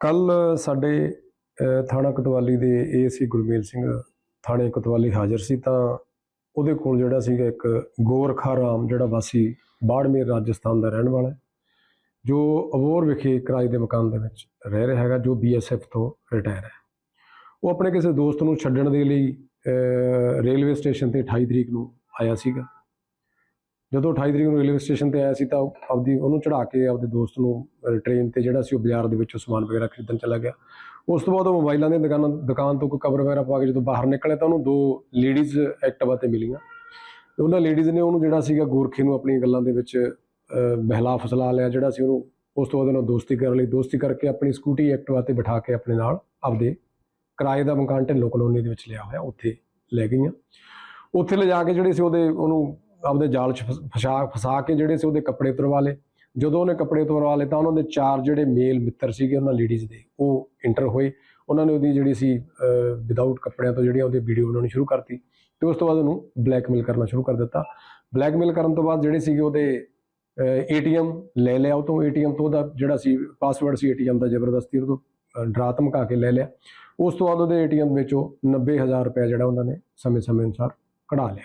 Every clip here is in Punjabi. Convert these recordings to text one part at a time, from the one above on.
ਕੱਲ ਸਾਡੇ ਥਾਣਾ ਕੋਤਵਾਲੀ ਦੇ ਏਸੀ ਗੁਰਮੇਲ ਸਿੰਘ ਥਾਣੇ ਕੋਤਵਾਲੀ ਹਾਜ਼ਰ ਸੀ ਤਾਂ ਉਹਦੇ ਕੋਲ ਜਿਹੜਾ ਸੀਗਾ ਇੱਕ ਗੋਰਖਾ ਰਾਮ ਜਿਹੜਾ ਵਾਸੀ ਬਾੜਮੇਰ ਰਾਜਸਥਾਨ ਦਾ ਰਹਿਣ ਵਾਲਾ ਜੋ ਅਬੋਰ ਵਿਖੇ ਕਿਰਾਏ ਦੇ ਮਕਾਨ ਦੇ ਵਿੱਚ ਰਹਿ ਰਿਹਾ ਹੈਗਾ, ਜੋ ਬੀਐਸਐਫ ਤੋਂ ਰਿਟਾਇਰ ਹੈ। ਉਹ ਆਪਣੇ ਕਿਸੇ ਦੋਸਤ ਨੂੰ ਛੱਡਣ ਦੇ ਲਈ ਰੇਲਵੇ ਸਟੇਸ਼ਨ ਤੇ 28 ਤਰੀਕ ਨੂੰ ਆਇਆ ਸੀਗਾ। ਜਦੋਂ 28 ਤਰੀਕ ਨੂੰ ਰੇਲਵੇ ਸਟੇਸ਼ਨ ਤੇ ਆਇਆ ਸੀ ਤਾਂ ਆਪਦੀ ਉਹਨੂੰ ਚੜਾ ਕੇ ਆਪਦੇ ਦੋਸਤ ਨੂੰ ਟ੍ਰੇਨ ਤੇ ਜਿਹੜਾ ਸੀ ਉਹ ਬਾਜ਼ਾਰ ਦੇ ਵਿੱਚੋਂ ਸਮਾਨ ਵਗੈਰਾ ਖਰੀਦਣ ਚਲਾ ਗਿਆ। ਉਸ ਤੋਂ ਬਾਅਦ ਉਹ ਮੋਬਾਈਲਾਂ ਦੀਆਂ ਦੁਕਾਨਾਂ ਦੁਕਾਨ ਤੋਂ ਕੋਈ ਕਵਰ ਵਗੈਰਾ ਪਾ ਕੇ ਜਦੋਂ ਬਾਹਰ ਨਿਕਲਿਆ ਤਾਂ ਉਹਨੂੰ ਦੋ ਲੇਡੀਜ਼ ਐਕਟਿਵਾ ਤੇ ਮਿਲੀਆਂ। ਤੇ ਉਹਨਾਂ ਲੇਡੀਜ਼ ਨੇ ਉਹਨੂੰ ਜਿਹੜਾ ਸੀਗਾ ਗੋਰਖੇ ਨੂੰ ਆਪਣੀਆਂ ਗੱਲਾਂ ਦੇ ਵਿੱਚ ਅਹ, ਬਹਿਲਾ ਫਸਲਾ ਲਿਆ ਜਿਹੜਾ ਸੀ ਉਹਨੂੰ ਉਸ ਤੋਂ ਬਾਅਦ ਉਹਨਾਂ ਦੋਸਤੀ ਕਰਨ ਲਈ ਦੋਸਤੀ ਕਰਕੇ ਆਪਣੀ ਸਕੂਟੀ ਐਕਟਿਵਾ ਤੇ ਬਿਠਾ ਕੇ ਆਪਣੇ ਨਾਲ ਆਪਦੇ ਕਿਰਾਏ ਦਾ ਮਕਾਨ ਢਿੱਲੋਂ ਕਲੋਨੀ ਦੇ ਵਿੱਚ ਲਿਆ ਹੋਇਆ ਉੱਥੇ ਲੈ ਗਈਆਂ। ਉੱਥੇ ਲਿਜਾ ਕੇ ਜਿਹੜੇ ਸੀ ਉਹਦੇ ਉਹਨੂੰ ਆਪਦੇ ਜਾਲ 'ਚ ਫਸ- ਫਸਾ ਫਸਾ ਕੇ ਜਿਹੜੇ ਸੀ ਉਹਦੇ ਕੱਪੜੇ ਉਤਰਵਾ ਲਏ। ਜਦੋਂ ਉਹਨੇ ਕੱਪੜੇ ਉਤਰਵਾ ਲਏ ਤਾਂ ਉਹਨਾਂ ਦੇ ਚਾਰ ਜਿਹੜੇ ਮੇਲ ਮਿੱਤਰ ਸੀਗੇ, ਉਹਨਾਂ ਲੇਡੀਜ਼ ਦੇ, ਉਹ ਇੰਟਰ ਹੋਏ। ਉਹਨਾਂ ਨੇ ਉਹਦੀ ਜਿਹੜੀ ਸੀ ਵਿਦਆਊਟ ਕੱਪੜਿਆਂ ਤੋਂ ਜਿਹੜੀਆਂ ਉਹਦੀ ਵੀਡੀਓ ਬਣਾਉਣੀ ਸ਼ੁਰੂ ਕਰਤੀ ਤੇ ਉਸ ਤੋਂ ਬਾਅਦ ਉਹਨੂੰ ਬਲੈਕਮੇਲ ਕਰਨਾ ਸ਼ੁਰੂ ਕਰ ਦਿੱਤਾ। ਬਲੈਕਮੇਲ ਕਰਨ ਤੋਂ ਬਾਅਦ ਜਿਹੜੇ ਸੀਗੇ ਉਹਦੇ ਏਟੀਐਮ ਲੈ ਲਿਆ ਉਹ ਤੋਂ। ਏਟੀਐਮ ਤੋਂ ਉਹਦਾ ਜਿਹੜਾ ਸੀ ਪਾਸਵਰਡ ਸੀ ਏਟੀਐਮ ਦਾ ਜ਼ਬਰਦਸਤੀ ਉਹ ਤੋਂ ਡਰਾ ਧਮਕਾ ਕੇ ਲੈ ਲਿਆ। ਉਸ ਤੋਂ ਬਾਅਦ ਉਹਦੇ ਏਟੀਐਮ ਵਿੱਚੋਂ 90000 ਰੁਪਏ ਜਿਹੜਾ ਉਹਨਾਂ ਨੇ ਸਮੇਂ-ਸਮੇਂ ਅਨੁਸਾਰ ਕਢਾ ਲਿਆ।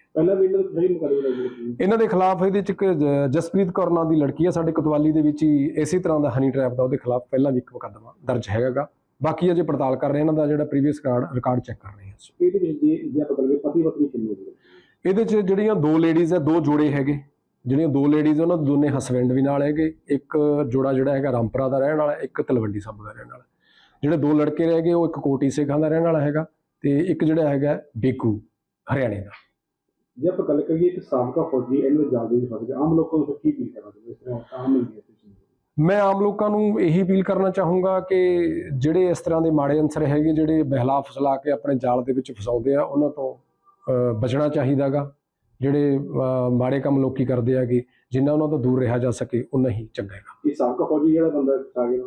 ਪਹਿਲਾਂ ਵੀ ਇਹਨਾਂ ਜਿਹੜੀ ਮੁਕੱਦਮੇ ਲੱਗੀ ਇਹਨਾਂ ਦੇ ਖਿਲਾਫ ਇਹਦੇ ਚ ਇੱਕ ਜ- ਜਸਪ੍ਰੀਤ ਕੌਰ ਨਾਂ ਦੀ ਲੜਕੀ ਹੈ ਸਾਡੇ ਕੋਤਵਾਲੀ ਦੇ ਵਿੱਚ ਹੀ ਇਸੇ ਤਰ੍ਹਾਂ ਦਾ ਹਨੀ ਟ੍ਰੈਪ ਦਾ ਉਹਦੇ ਖਿਲਾਫ ਪਹਿਲਾਂ ਵੀ ਇੱਕ ਮੁਕੱਦਮਾ ਦਰਜ ਹੈਗਾਗਾ। ਬਾਕੀ ਅਜੇ ਪੜਤਾਲ ਕਰ ਰਹੇ ਇਹਨਾਂ ਦਾ ਜਿਹੜਾ ਪ੍ਰੀਵੀਅਸ ਰਿਕਾਰਡ ਰਿਕਾਰਡ ਚੈੱਕ ਕਰ ਰਹੇ ਹਾਂ ਅਸੀਂ। ਇਹਦੇ ਵਿੱਚ ਜੇ ਜੇ ਆਪਾਂ ਕਰੀਏ ਪਤੀ ਪਤਨੀ ਕਿੰਨੇ ਨੇ ਇਹਦੇ ਚ ਜਿਹੜੀਆਂ ਦੋ ਲੇਡੀਜ਼ ਹੈ ਦੋ ਜੋੜੇ ਹੈਗੇ। ਜਿਹੜੀਆਂ ਦੋ ਲੇਡੀਜ਼ ਉਹਨਾਂ ਦੇ ਦੋਨੇ ਹਸਬੈਂਡ ਵੀ ਨਾਲ ਹੈਗੇ। ਇੱਕ ਜੋੜਾ ਜਿਹੜਾ ਹੈਗਾ ਰਾਮਪੁਰਾ ਦਾ ਰਹਿਣ ਵਾਲਾ ਇੱਕ ਤਲਵੰਡੀ ਸਾਬੋ ਦਾ ਰਹਿਣ ਵਾਲਾ। ਜਿਹੜੇ ਦੋ ਲੜਕੇ ਰਹਿ ਗਏ ਉਹ ਇੱਕ ਕੋਟੀ ਸੇਖਾਂ ਦਾ ਰਹਿਣ ਵਾਲਾ ਹੈਗਾ ਤੇ ਇੱਕ ਜਿਹੜਾ ਹੈਗਾ ਬੇਕੂ ਹਰਿਆਣੇ ਦਾ। ਜੇ ਆਪਾਂ ਗੱਲ ਕਰੀਏ ਇੱਕ ਸਾਬਕਾ ਫੌਜੀ ਇਹਨਾਂ ਦੇ ਜਾਲ ਦੇ ਵਿੱਚ ਫਸ ਗਿਆ ਆਮ ਲੋਕਾਂ ਨੂੰ ਕੀ ਫੀਲ ਕਰਨਾ ਚਾਹੀਦਾ? ਇਸ ਤਰ੍ਹਾਂ ਆਮ ਨਹੀਂ ਹੈ ਮੈਂ ਆਮ ਲੋਕਾਂ ਨੂੰ ਇਹੀ ਅਪੀਲ ਕਰਨਾ ਚਾਹੂੰਗਾ ਕਿ ਜਿਹੜੇ ਇਸ ਤਰ੍ਹਾਂ ਦੇ ਮਾੜੇ ਅੰਸਰ ਹੈਗੇ ਜਿਹੜੇ ਬਹਿਲਾ ਫਸਲਾ ਕੇ ਆਪਣੇ ਜਾਲ ਦੇ ਵਿੱਚ ਫਸਾਉਂਦੇ ਆ ਉਹਨਾਂ ਤੋਂ ਬਚਣਾ ਚਾਹੀਦਾਗਾ। ਜਿਹੜੇ ਮਾੜੇ ਕੰਮ ਲੋਕੀ ਕਰਦੇ ਆਗੇ ਜਿੰਨਾ ਉਹਨਾਂ ਤੋਂ ਦੂਰ ਰਿਹਾ ਜਾ ਸਕੇ ਉਨਾ ਹੀ ਚੰਗਾ ਹੈਗਾ। ਇਹ ਸਾਬਕਾ ਫੌਜੀ ਜਿਹੜਾ ਬੰਦਾ ਆ ਗਿਆ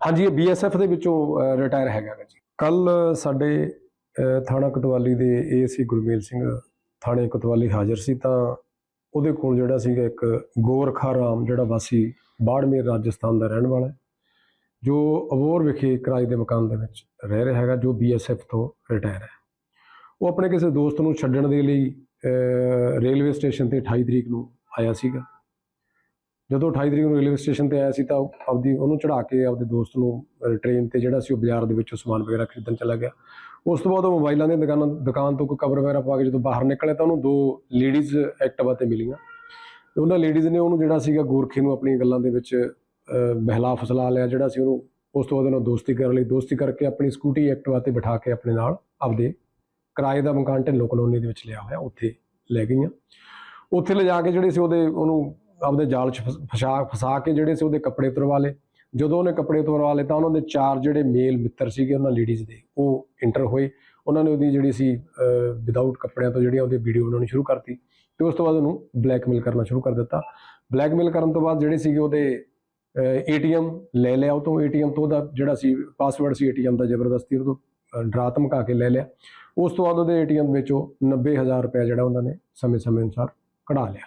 ਹਾਂਜੀ ਇਹ ਬੀਐਸਐਫ ਦੇ ਵਿੱਚੋਂ ਰਿਟਾਇਰ ਹੈਗਾ ਜੀ। ਕੱਲ ਸਾਡੇ ਥਾਣਾ ਕੋਤਵਾਲੀ ਦੇ ਏਸੀ ਗੁਰਮੇਲ ਸਿੰਘ ਥਾਣੇ ਕੋਤਵਾਲੀ ਹਾਜ਼ਰ ਸੀ ਤਾਂ ਉਹਦੇ ਕੋਲ ਜਿਹੜਾ ਸੀਗਾ ਇੱਕ ਗੋਰਖਾ ਰਾਮ ਜਿਹੜਾ ਵਾਸੀ ਬਾੜਮੇਰ ਰਾਜਸਥਾਨ ਦਾ ਰਹਿਣ ਵਾਲਾ ਹੈ, ਜੋ ਅਬੋਰ ਵਿਖੇ ਕਿਰਾਏ ਦੇ ਮਕਾਨ ਦੇ ਵਿੱਚ ਰਹਿ ਰਿਹਾ ਹੈਗਾ, ਜੋ ਬੀਐਸਐਫ ਤੋਂ ਰਿਟਾਇਰ ਹੈ। ਉਹ ਆਪਣੇ ਕਿਸੇ ਦੋਸਤ ਨੂੰ ਛੱਡਣ ਦੇ ਲਈ ਰੇਲਵੇ ਸਟੇਸ਼ਨ ਤੇ 28 ਤਰੀਕ ਨੂੰ ਆਇਆ ਸੀਗਾ। ਜਦੋਂ 28 ਤਰੀਕ ਨੂੰ ਰੇਲਵੇ ਸਟੇਸ਼ਨ ਤੇ ਆਇਆ ਸੀ ਤਾਂ ਆਪਦੀ ਉਹਨੂੰ ਚੜਾ ਕੇ ਆਪਦੇ ਦੋਸਤ ਨੂੰ ਟ੍ਰੇਨ ਤੇ ਜਿਹੜਾ ਸੀ ਉਹ ਬਾਜ਼ਾਰ ਦੇ ਵਿੱਚੋਂ ਸਮਾਨ ਵਗੈਰਾ ਖਰੀਦਣ ਚਲਾ ਗਿਆ। ਉਸ ਤੋਂ ਬਾਅਦ ਉਹ ਮੋਬਾਈਲਾਂ ਦੀਆਂ ਦੁਕਾਨਾਂ, ਦੁਕਾਨ ਤੋਂ ਕੋਈ ਕਵਰ ਵਗੈਰਾ ਪਾ ਕੇ ਜਦੋਂ ਬਾਹਰ ਨਿਕਲਿਆ ਤਾਂ ਉਹਨੂੰ ਦੋ ਲੇਡੀਜ਼ ਐਕਟਿਵਾ ਤੇ ਮਿਲੀਆਂ। ਤੇ ਉਹਨਾਂ ਲੇਡੀਜ਼ ਨੇ ਉਹਨੂੰ ਜਿਹੜਾ ਸੀਗਾ ਗੋਰਖੇ ਨੂੰ ਆਪਣੀਆਂ ਗੱਲਾਂ ਦੇ ਵਿੱਚ ਬਹਿਲਾ ਫਸਲਾ ਲਿਆ, ਜਿਹੜਾ ਸੀ ਉਹਨੂੰ ਉਸ ਤੋਂ ਬਾਅਦ ਉਹਨਾਂ ਦੋਸਤੀ ਕਰਨ ਲਈ, ਦੋਸਤੀ ਕਰਕੇ ਆਪਣੀ ਸਕੂਟੀ ਐਕਟਿਵਾ ਤੇ ਬਿਠਾ ਕੇ ਆਪਣੇ ਨਾਲ ਆਪਦੇ ਕਿਰਾਏ ਦਾ ਮਕਾਨ ਢਿੱਲੋਂ ਕਲੋਨੀ ਦੇ ਵਿੱਚ ਲਿਆ ਹੋਇਆ, ਉੱਥੇ ਲੈ ਗਈਆਂ। ਉੱਥੇ ਲਿਜਾ ਕੇ ਜਿਹੜੇ ਸੀ ਉਹਦੇ ਉਹਨੂੰ ਆਪਦੇ ਜਾਲ 'ਚ ਫਸ- ਫਸਾ ਫਸਾ ਕੇ ਜਿਹੜੇ ਸੀ ਉਹਦੇ ਕੱਪੜੇ ਉਤਰਵਾ ਲਏ। ਜਦੋਂ ਉਹਨੇ ਕੱਪੜੇ ਉਤਰਵਾ ਲਏ ਤਾਂ ਉਹਨਾਂ ਦੇ ਚਾਰ ਜਿਹੜੇ ਮੇਲ ਮਿੱਤਰ ਸੀਗੇ ਉਹਨਾਂ ਲੇਡੀਜ਼ ਦੇ, ਉਹ ਇੰਟਰ ਹੋਏ। ਉਹਨਾਂ ਨੇ ਉਹਦੀ ਜਿਹੜੀ ਸੀ ਵਿਦਆਊਟ ਕੱਪੜਿਆਂ ਤੋਂ ਜਿਹੜੀਆਂ ਉਹਦੀ ਵੀਡੀਓ ਬਣਾਉਣੀ ਸ਼ੁਰੂ ਕਰਤੀ ਤੇ ਉਸ ਤੋਂ ਬਾਅਦ ਉਹਨੂੰ ਬਲੈਕਮੇਲ ਕਰਨਾ ਸ਼ੁਰੂ ਕਰ ਦਿੱਤਾ। ਬਲੈਕਮੇਲ ਕਰਨ ਤੋਂ ਬਾਅਦ ਜਿਹੜੇ ਸੀਗੇ ਉਹਦੇ ਏਟੀਐਮ ਲੈ ਲਿਆ ਉਹ ਤੋਂ। ਏਟੀਐਮ ਤੋਂ ਉਹਦਾ ਜਿਹੜਾ ਸੀ ਪਾਸਵਰਡ ਸੀ ਏਟੀਐਮ ਦਾ ਜ਼ਬਰਦਸਤੀ ਉਹ ਤੋਂ ਡਰਾ ਧਮਕਾ ਕੇ ਲੈ ਲਿਆ। ਉਸ ਤੋਂ ਬਾਅਦ ਉਹਦੇ ਏਟੀਐਮ ਵਿੱਚੋਂ 90000 ਰੁਪਏ ਜਿਹੜਾ ਉਹਨਾਂ ਨੇ ਸਮੇਂ-ਸਮੇਂ ਅਨੁਸਾਰ ਕਢਾ ਲਿਆ।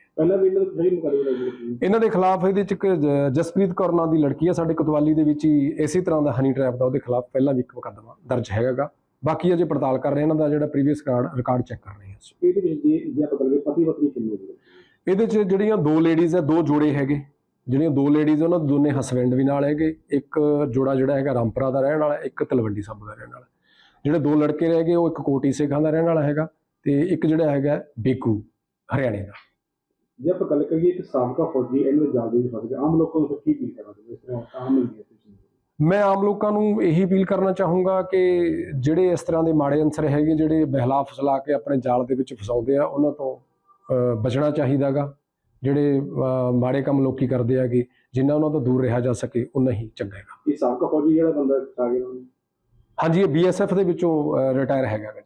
ਪਹਿਲਾਂ ਵੀ ਇਹਨਾਂ ਜਿਹੜੀ ਮੁਕੱਦਮੇ ਲੱਗੀ ਸੀ। ਇਹਨਾਂ ਦੇ ਖਿਲਾਫ ਇਹਦੇ ਚ ਇੱਕ ਜ- ਜਸਪ੍ਰੀਤ ਕੌਰ ਨਾਂ ਦੀ ਲੜਕੀ ਹੈ ਸਾਡੇ ਕੋਤਵਾਲੀ ਦੇ ਵਿੱਚ ਹੀ ਇਸੇ ਤਰ੍ਹਾਂ ਦਾ ਹਨੀ ਟ੍ਰੈਪ ਦਾ ਉਹਦੇ ਖਿਲਾਫ ਪਹਿਲਾਂ ਵੀ ਇੱਕ ਮੁਕੱਦਮਾ ਦਰਜ ਹੈਗਾਗਾ। ਬਾਕੀ ਅਜੇ ਪੜਤਾਲ ਕਰ ਰਹੇ ਇਹਨਾਂ ਦਾ ਜਿਹੜਾ ਪ੍ਰੀਵੀਅਸ ਰਿਕਾਰਡ ਰਿਕਾਰਡ ਚੈੱਕ ਕਰ ਰਹੇ ਹਾਂ ਅਸੀਂ। ਇਹਦੇ ਵਿੱਚ ਜੇ ਜੇ ਆਪਾਂ ਕਰੀਏ ਪਤੀ ਪਤਨੀ ਕਿੰਨੇ ਨੇ ਇਹਦੇ ਚ ਜਿਹੜੀਆਂ ਦੋ ਲੇਡੀਜ਼ ਹੈ ਦੋ ਜੋੜੇ ਹੈਗੇ। ਜਿਹੜੀਆਂ ਦੋ ਲੇਡੀਜ਼ ਉਹਨਾਂ ਦੇ ਦੋਨੇ ਹਸਬੈਂਡ ਵੀ ਨਾਲ ਹੈਗੇ। ਇੱਕ ਜੋੜਾ ਜਿਹੜਾ ਹੈਗਾ ਰਾਮਪੁਰਾ ਦਾ ਰਹਿਣ ਵਾਲਾ ਇੱਕ ਤਲਵੰਡੀ ਸਾਬੋ ਦਾ ਰਹਿਣ ਵਾਲਾ। ਜਿਹੜੇ ਦੋ ਲੜਕੇ ਰਹਿ ਗਏ ਉਹ ਇੱਕ ਕੋਟੀ ਸਿੱਖਾਂ ਦਾ ਰਹਿਣ ਵਾਲਾ ਹੈਗਾ ਤੇ ਇੱਕ ਜਿਹੜਾ ਹੈਗਾ ਬੇਕੂ ਹਰਿਆਣੇ ਦਾ। ਜੇ ਆਪਾਂ ਗੱਲ ਕਰੀਏ ਇੱਕ ਸਾਬਕਾ ਫੌਜੀ ਇਹਨਾਂ ਦੇ ਜਾਲ ਦੇ ਵਿੱਚ ਫਸ ਗਿਆ। ਆਮ ਲੋਕਾਂ ਨੂੰ ਫਿਰ ਕੀ ਅਪੀਲ ਕਰਨਾ ਚਾਹੁੰਦੇ? ਇਸ ਤਰ੍ਹਾਂ ਆਮ ਸਿਚੁਏਸ਼ਨ ਮੈਂ ਆਮ ਲੋਕਾਂ ਨੂੰ ਇਹੀ ਅਪੀਲ ਕਰਨਾ ਚਾਹੂੰਗਾ ਕਿ ਜਿਹੜੇ ਇਸ ਤਰ੍ਹਾਂ ਦੇ ਮਾੜੇ ਅੰਸਰ ਹੈਗੇ ਜਿਹੜੇ ਬਹਿਲਾ ਫਸਲਾ ਕੇ ਆਪਣੇ ਜਾਲ ਦੇ ਵਿੱਚ ਫਸਾਉਂਦੇ ਆ ਉਹਨਾਂ ਤੋਂ ਬਚਣਾ ਚਾਹੀਦਾਗਾ। ਜਿਹੜੇ ਮਾੜੇ ਕੰਮ ਲੋਕੀ ਕਰਦੇ ਆਗੇ ਜਿੰਨਾ ਉਹਨਾਂ ਤੋਂ ਦੂਰ ਰਿਹਾ ਜਾ ਸਕੇ ਉਨਾ ਹੀ ਚੰਗਾ ਹੈਗਾ। ਇਹ ਸਾਬਕਾ ਫੌਜੀ ਜਿਹੜਾ ਬੰਦਾ ਆ ਗਿਆ ਹਾਂਜੀ ਇਹ ਬੀਐਸਐਫ ਦੇ ਵਿੱਚੋਂ ਰਿਟਾਇਰ ਹੈਗਾ ਜੀ।